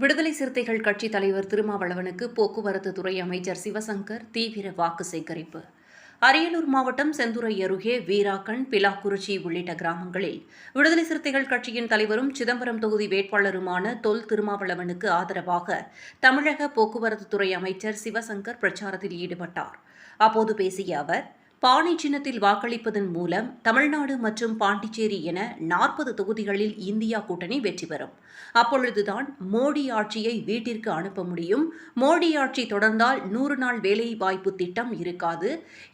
விடுதலை சிறுத்தைகள் கட்சி தலைவர் திருமாவளவனுக்கு போக்குவரத்து துறை அமைச்சர் சிவசங்கர் தீவிர வாக்கு சேகரிப்பு. அரியலூர் மாவட்டம் செந்துறை அருகே வீராக்கண் பிலாக்குறிச்சி உள்ளிட்ட கிராமங்களில் விடுதலை சிறுத்தைகள் கட்சியின் தலைவரும் சிதம்பரம் தொகுதி வேட்பாளருமான தொல் திருமாவளவனுக்கு ஆதரவாக தமிழக போக்குவரத்து துறை அமைச்சர் சிவசங்கர் பிரச்சாரத்தில் ஈடுபட்டார். அப்போது பேசிய அவர் பானை சின்னத்தில் வாக்களிப்பதன் மூலம் தமிழ்நாடு மற்றும் பாண்டிச்சேரி என நாற்பது தொகுதிகளில் இந்தியா கூட்டணி வெற்றி பெறும். அப்பொழுதுதான் மோடி ஆட்சியை வீட்டிற்கு அனுப்ப முடியும். மோடி ஆட்சி தொடர்ந்தால் நூறு நாள் வேலை வாய்ப்பு திட்டம் இருக்காது.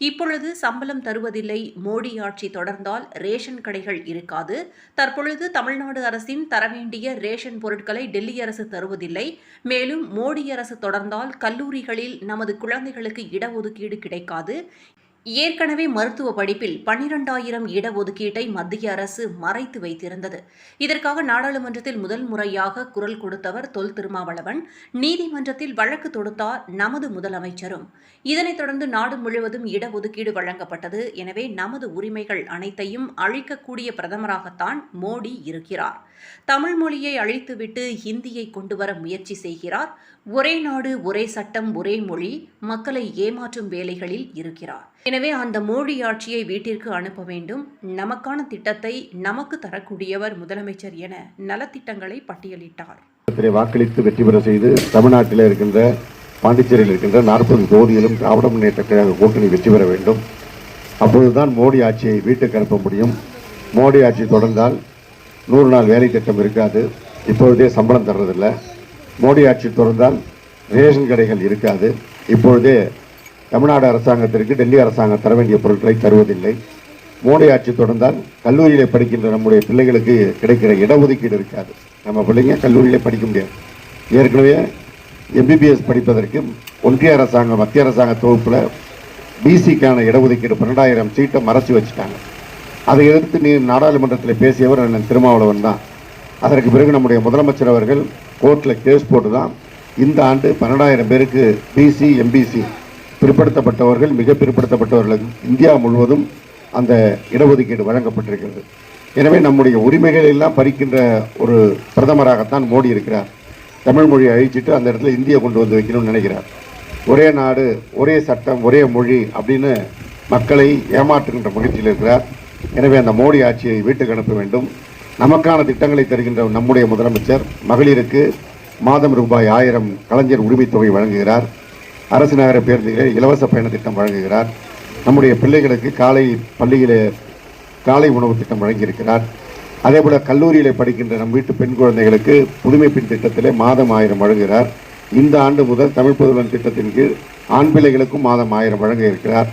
இப்பொழுது சம்பளம் தருவதில்லை. மோடி ஆட்சி தொடர்ந்தால் ரேஷன் கடைகள் இருக்காது. தற்பொழுது தமிழ்நாடு அரசின் தர வேண்டிய ரேஷன் பொருட்களை டெல்லி அரசு தருவதில்லை. மேலும் மோடி அரசு தொடர்ந்தால் கல்லூரிகளில் நமது குழந்தைகளுக்கு இடஒதுக்கீடு கிடைக்காது. ஏற்கனவே மருத்துவ படிப்பில் பன்னிரண்டாயிரம் இடஒதுக்கீட்டை மத்திய அரசு மறைத்து வைத்திருந்தது. இதற்காக நாடாளுமன்றத்தில் முதல் முறையாக குரல் கொடுத்தவர் தொல் திருமாவளவன் நீதிமன்றத்தில் வழக்கு தொடுத்தார் நமது முதலமைச்சரும். இதனைத் தொடர்ந்து நாடு முழுவதும் இடஒதுக்கீடு வழங்கப்பட்டது. எனவே நமது உரிமைகள் அனைத்தையும் அழிக்கக்கூடிய பிரதமராகத்தான் மோடி இருக்கிறார். தமிழ் மொழியை அழித்துவிட்டு ஹிந்தியை கொண்டுவர முயற்சி செய்கிறார். ஒரே நாடு ஒரே சட்டம் ஒரே மொழி மக்களை ஏமாற்றும் வேலைகளில் இருக்கிறார். எனவே அந்த மோடி ஆட்சியை வீட்டிற்கு அனுப்ப வேண்டும். நமக்கான திட்டத்தை நமக்கு தரக்கூடியவர் முதலமைச்சர் என நலத்திட்டங்களை பட்டியலிட்டார். வாக்களித்து வெற்றி பெற செய்து தமிழ்நாட்டில் இருக்கின்ற பாண்டிச்சேரியில் இருக்கின்ற நாற்பது தொகுதியிலும் திராவிட முன்னேற்ற கழக கூட்டணி வெற்றி பெற வேண்டும். அப்பொழுதுதான் மோடி ஆட்சியை வீட்டுக்கு அனுப்ப முடியும். மோடி ஆட்சி தொடர்ந்தால் நூறு நாள் வேலை திட்டம் இருக்காது. இப்பொழுதே சம்பளம் தர்றதில்லை. மோடி ஆட்சி தொடர்ந்தால் ரேஷன் கடைகள் இருக்காது. இப்பொழுதே தமிழ்நாடு அரசாங்கத்திற்கு டெல்லி அரசாங்கம் தர வேண்டிய பொருட்களை தருவதில்லை. மோடி ஆட்சி தொடர்ந்தால் கல்லூரியில் படிக்கின்ற நம்முடைய பிள்ளைகளுக்கு கிடைக்கிற இடஒதுக்கீடு இருக்காது. நம்ம பிள்ளைங்க கல்லூரியிலே படிக்க முடியாது. ஏற்கனவே எம்பிபிஎஸ் படிப்பதற்கு ஒன்றிய அரசாங்கம் மத்திய அரசாங்க தொகுப்பில் பிசிக்கான இடஒதுக்கீடு பன்னெண்டாயிரம் சீட்டை மறைச்சி வச்சுட்டாங்க. அதை எதிர்த்து நீ நாடாளுமன்றத்தில் பேசியவர் அண்ணன் திருமாவளவன் தான். அதற்கு பிறகு நம்முடைய முதலமைச்சர் அவர்கள் கோர்ட்டில் கேஸ் போட்டு தான் இந்த ஆண்டு பன்னெண்டாயிரம் பேருக்கு பிசி எம்பிசி பிற்படுத்தப்பட்டவர்கள் மிக பிற்படுத்தப்பட்டவர்கள் இந்தியா முழுவதும் அந்த இடஒதுக்கீடு வழங்கப்பட்டிருக்கிறது. எனவே நம்முடைய உரிமைகள் எல்லாம் பறிக்கின்ற ஒரு பிரதமராகத்தான் மோடி இருக்கிறார். தமிழ் மொழியை அழிச்சிட்டு அந்த இடத்துல இந்தியை கொண்டு வந்து வைக்கணும்னு நினைக்கிறார். ஒரே நாடு ஒரே சட்டம் ஒரே மொழி அப்படின்னு மக்களை ஏமாற்றுகின்ற முயற்சியில் இருக்கிறார். எனவே அந்த மோடி ஆட்சியை வீட்டுக்கு அனுப்ப வேண்டும். நமக்கான திட்டங்களை தருகின்ற நம்முடைய முதலமைச்சர் மகளிருக்கு மாதம் ரூபாய் ஆயிரம் கலைஞர் உரிமைத்தொகை வழங்குகிறார். அரசு நகர பேருந்துகளில் இலவச பயண திட்டம் வழங்குகிறார். நம்முடைய பிள்ளைகளுக்கு காலை பள்ளியிலே காலை உணவு திட்டம் வழங்கியிருக்கிறார். அதேபோல கல்லூரியில் படிக்கின்ற நம் வீட்டு பெண் குழந்தைகளுக்கு புதுமை பெண் திட்டத்திலே மாதம் ஆயிரம் வழங்குகிறார். இந்த ஆண்டு முதல் தமிழ் புதுவன் திட்டத்தின் கீழ் ஆண் பிள்ளைகளுக்கும் மாதம் ஆயிரம் வழங்க இருக்கிறார்.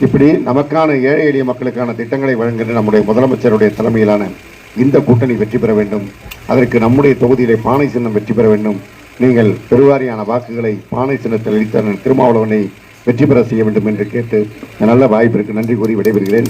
இப்படி நமக்கான ஏழை எளிய மக்களுக்கான திட்டங்களை வழங்குகின்ற நம்முடைய முதலமைச்சருடைய தலைமையிலான இந்த கூட்டணி வெற்றி பெற வேண்டும். அதற்கு நம்முடைய தொகுதியிலே பானை சின்னம் வெற்றி பெற வேண்டும். நீங்கள் பெருவாரியான வாக்குகளை பானை சின்னத்தில் அளித்த அண்ணன் திருமாவளவனை வெற்றி பெற செய்ய வேண்டும் என்று கேட்டு நல்ல வாய்ப்பிற்கு நன்றி கூறி விடைபெறுகிறேன்.